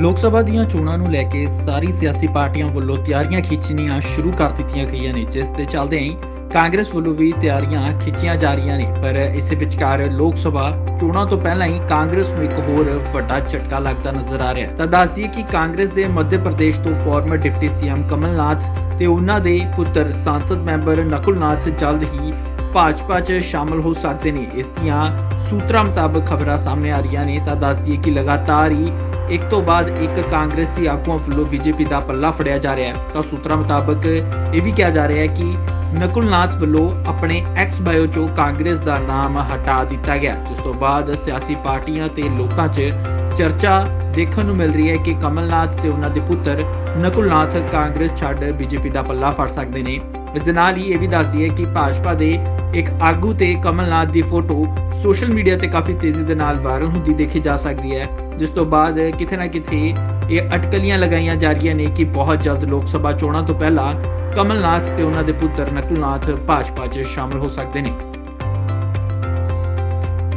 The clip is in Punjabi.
ਲੋਕ ਸਭਾ ਦੀਆਂ ਚੋਣਾਂ ਨੂੰ ਲੈ ਕੇ ਸਾਰੀ ਸਿਆਸੀ ਪਾਰਟੀਆਂ ਵੱਲੋਂ ਤਿਆਰੀਆਂ ਖਿੱਚਣੀਆਂ ਸ਼ੁਰੂ ਕਰ ਦਿੱਤੀਆਂ ਗਈਆਂ ਨੇ, ਜਿਸ ਦੇ ਚੱਲਦੇ ਹੀ ਕਾਂਗਰਸ ਵੱਲੋਂ ਵੀ ਤਿਆਰੀਆਂ ਖਿੱਚੀਆਂ ਜਾ ਰਹੀਆਂ ਨੇ। ਪਰ ਇਸੇ ਵਿਚਕਾਰ ਲੋਕ ਸਭਾ ਚੋਣਾਂ ਤੋਂ ਪਹਿਲਾਂ ਹੀ ਕਾਂਗਰਸ ਨੂੰ ਇੱਕ ਹੋਰ ਵੱਡਾ ਝਟਕਾ ਲੱਗਦਾ ਨਜ਼ਰ ਆ ਰਿਹਾ ਹੈ। ਤਾਂ ਦੱਸ ਦਈਏ ਕਿ ਕਾਂਗਰਸ ਦੇ ਮੱਧ ਪ੍ਰਦੇਸ਼ ਤੋਂ ਫਾਰਮਰ ਡਿਪਟੀ ਸੀਐਮ ਕਮਲਨਾਥ ਤੇ ਉਹਨਾਂ ਦੇ ਪੁੱਤਰ ਸੰਸਦ ਮੈਂਬਰ ਨਕੁਲਨਾਥ ਜਲਦ ਹੀ ਭਾਜਪਾ 'ਚ ਸ਼ਾਮਲ ਹੋ ਸਕਦੇ ਨੇ। ਇਸ ਦੀਆਂ ਸੂਤਰਾਂ ਮੁਤਾਬਕ ਖਬਰਾਂ ਸਾਹਮਣੇ ਆ ਰਹੀਆਂ ਨੇ। ਤਾਂ ਦੱਸ ਦਈਏ ਕਿ ਲਗਾਤਾਰ ਹੀ ਇੱਕ ਤੋਂ ਬਾਅਦ ਇੱਕ ਕਾਂਗਰਸੀ ਆਗੂਆਂ ਵੱਲੋਂ ਬੀਜੇਪੀ ਦਾ ਪੱਲਾ ਫੜਿਆ ਜਾ ਰਿਹਾ ਹੈ। ਤਾਂ ਸੂਤਰਾਂ ਮੁਤਾਬਕ ਇਹ ਵੀ ਕਿਹਾ ਜਾ ਰਿਹਾ ਹੈ ਕਿ ਨਕੁਲਨਾਥ ਵੱਲੋਂ ਆਪਣੇ ਐਕਸ ਬਾਇਓ ਚੋਂ ਕਾਂਗਰਸ ਦਾ ਨਾਮ ਹਟਾ ਦਿੱਤਾ ਗਿਆ। ਜਿਸ ਤੋਂ ਬਾਅਦ ਸਿਆਸੀ ਪਾਰਟੀਆਂ ਤੇ ਲੋਕਾਂ 'ਚ ਚਰਚਾ ਦੇਖਣ ਨੂੰ ਮਿਲ ਰਹੀ ਹੈ ਕਿ ਕਮਲਨਾਥ ਤੇ ਉਹਨਾਂ ਦੇ ਪੁੱਤਰ ਨਕੁਲਨਾਥ ਕਾਂਗਰਸ ਛੱਡ ਬੀਜੇਪੀ ਦਾ ਪੱਲਾ ਫੜ ਸਕਦੇ ਨੇ। ਇਸ ਦੇ ਨਾਲ ਹੀ ਇਹ ਵੀ ਦੱਸਦੀ ਹੈ ਕਿ ਭਾਜਪਾ ਦੇ ਇੱਕ ਆਗੂ ਤੇ ਕਮਲਨਾਥ ਦੀ ਫੋਟੋ ਸੋਸ਼ਲ ਮੀਡੀਆ ਤੇ ਕਾਫੀ ਤੇਜ਼ੀ ਦੇ ਨਾਲ ਵਾਇਰਲ ਹੁੰਦੀ ਦੇਖੀ ਜਾ ਸਕਦੀ ਹੈ, ਜਿਸ ਤੋਂ ਬਾਅਦ ਕਿਤੇ ਨਾ ਕਿਤੇ ਇਹ ਅਟਕਲੀਆਂ ਲਗਾਈਆਂ ਜਾ ਰਹੀਆਂ ਨੇ ਕਿ ਬਹੁਤ ਜਲਦ ਲੋਕ ਸਭਾ ਚੋਣਾਂ ਤੋਂ ਪਹਿਲਾਂ ਕਮਲਨਾਥ ਤੇ ਉਹਨਾਂ ਦੇ ਪੁੱਤਰ ਨਕਲਨਾਥ ਭਾਜਪਾ 'ਚ ਸ਼ਾਮਲ ਹੋ ਸਕਦੇ ਨੇ।